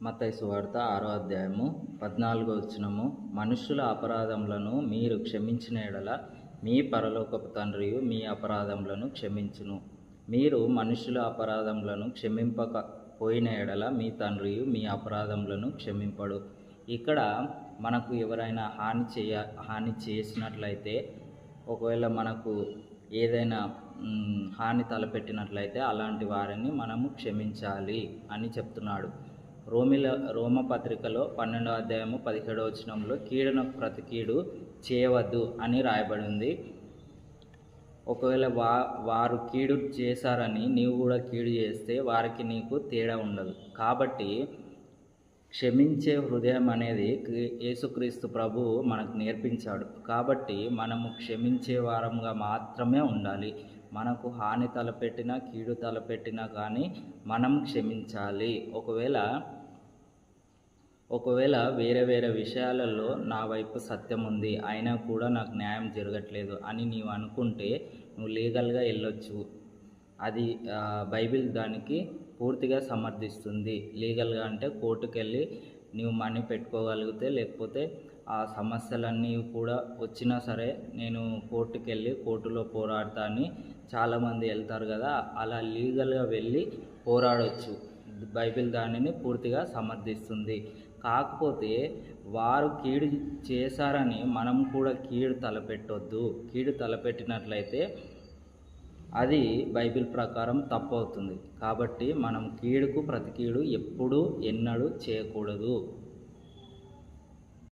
మత్తయి సువార్త ఆరో అధ్యాయము పద్నాలుగో వచనము. మనుష్యుల అపరాధములను మీరు క్షమించిన ఎడల మీ పరలోకపు తండ్రియు మీ అపరాధములను క్షమించును. మీరు మనుష్యుల అపరాధములను క్షమింపక పోయిన ఎడల మీ తండ్రియు మీ అపరాధములను క్షమింపడు. ఇక్కడ మనకు ఎవరైనా హాని చేయ హాని చేసినట్లయితే ఒకవేళ మనకు ఏదైనా హాని తలపెట్టినట్లయితే అలాంటి వారిని మనము క్షమించాలి అని చెప్తున్నాడు. రోమిల రోమపత్రికలో పన్నెండో అధ్యాయము పదిహేడో వచనంలో కీడునకు ప్రతి కీడు చేయవద్దు అని రాయబడి ఉంది ఒకవేళ వా వారు కీడు చేశారని నీవు కూడా కీడు చేస్తే వారికి నీకు తేడా ఉండదు. కాబట్టి క్షమించే హృదయం అనేది యేసుక్రీస్తు ప్రభు మనకు నేర్పించాడు. కాబట్టి మనము క్షమించే వారంగా మాత్రమే ఉండాలి. మనకు హాని తలపెట్టినా కీడు తలపెట్టినా కానీ మనం క్షమించాలి. ఒకవేళ ఒకవేళ వేరే వేరే విషయాలలో నా వైపు సత్యం ఉంది అయినా కూడా నాకు న్యాయం జరగట్లేదు అని నీవు అనుకుంటే నువ్వు లీగల్గా వెళ్ళొచ్చు. అది బైబిల్ దానికి పూర్తిగా సమర్థిస్తుంది. లీగల్గా అంటే కోర్టుకు వెళ్ళి నీవు మనీ పెట్టుకోగలిగితే లేకపోతే ఆ సమస్యలన్నీ కూడా వచ్చినా సరే నేను కోర్టుకు వెళ్ళి కోర్టులో పోరాడతా అని చాలామంది వెళ్తారు కదా అలా లీగల్గా వెళ్ళి పోరాడొచ్చు. బైబిల్ దానిని పూర్తిగా సమర్థిస్తుంది. కాకపోతే వారు కీడు చేశారని మనం కూడా కీడు తలపెట్టొద్దు. కీడు తలపెట్టినట్లయితే అది బైబిల్ ప్రకారం తప్పు అవుతుంది కాబట్టి మనం కీడుకు ప్రతి కీడు ఎప్పుడూ ఎన్నడూ చేయకూడదు.